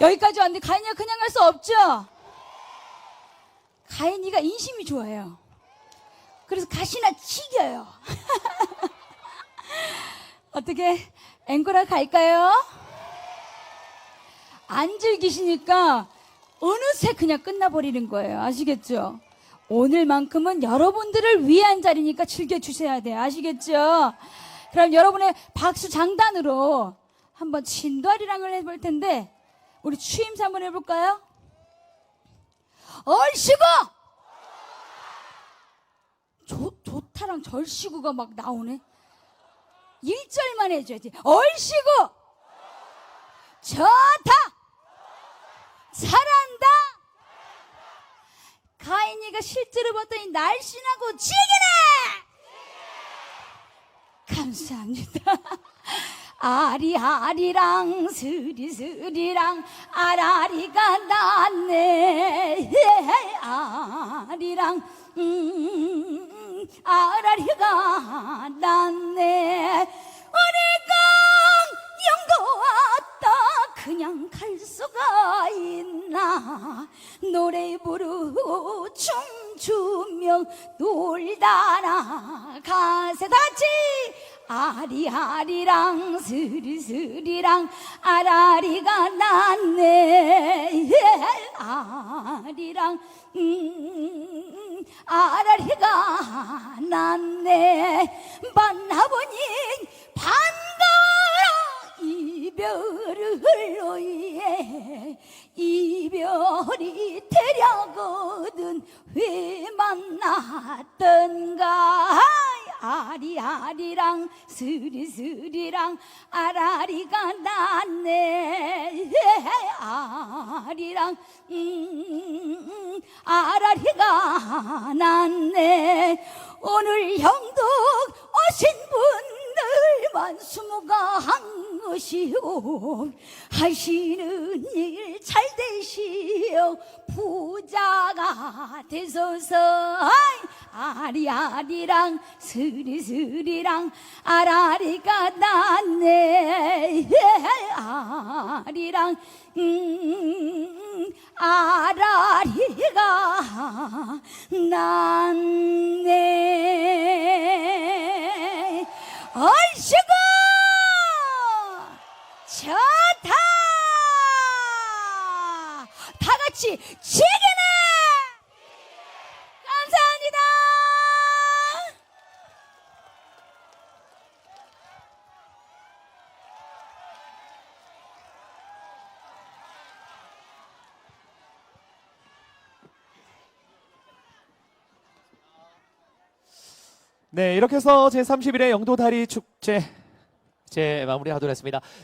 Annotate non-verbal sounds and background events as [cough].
여기까지 왔는데 가인이가 그냥 갈 수 없죠? 가인이가 인심이 좋아요. 그래서 가시나 치겨요. [laughs] 어떻게 앵콜아 갈까요? 안 즐기시니까 어느새 그냥 끝나버리는 거예요. 아시겠죠? 오늘만큼은 여러분들을 위한 자리니까 즐겨주셔야 돼요. 아시겠죠? 그럼 여러분의 박수 장단으로 한번 진도아리랑을 해볼 텐데 우리 추임새 한번 해볼까요? 얼씨구! 좋, 좋다랑 절씨구가 막 나오네. 1절만 해줘야지. 얼씨구! 좋다! 잘한다! 가인이가 실제로 봤더니 날씬하고 지기네! 감사합니다. [laughs] 아리아리랑 스리스리랑 아라리가 났네. 아리랑 음, 아라리가 났네. 어리강 영도 왔다. 그냥 갈 수가 있나? 노래 부르고 춤추며 놀다 나. 가세 다치 아리아리랑 스리스리랑 아라리가 났네 아리랑 음, 아라리가 났네 만나보니 반가워라 이별을 위해 이별이 되려거든 왜 만났던가 아리아리랑 스리스리랑 아라리가 났네. 아리랑 음, 아라리가 났네. 오늘 형도 오신 분들만 수모가한 것이오 하시는 일 잘 되시오 부자가 되소서 아리아리랑 스리스리랑 아라리가 났네. 아리랑 음, 아라리가 났네. 얼씨구! 좋다! 다 같이 지기네 감사합니다 네, 이렇게 해서 제31회 영도다리 축제 이제 마무리하도록 했습니다.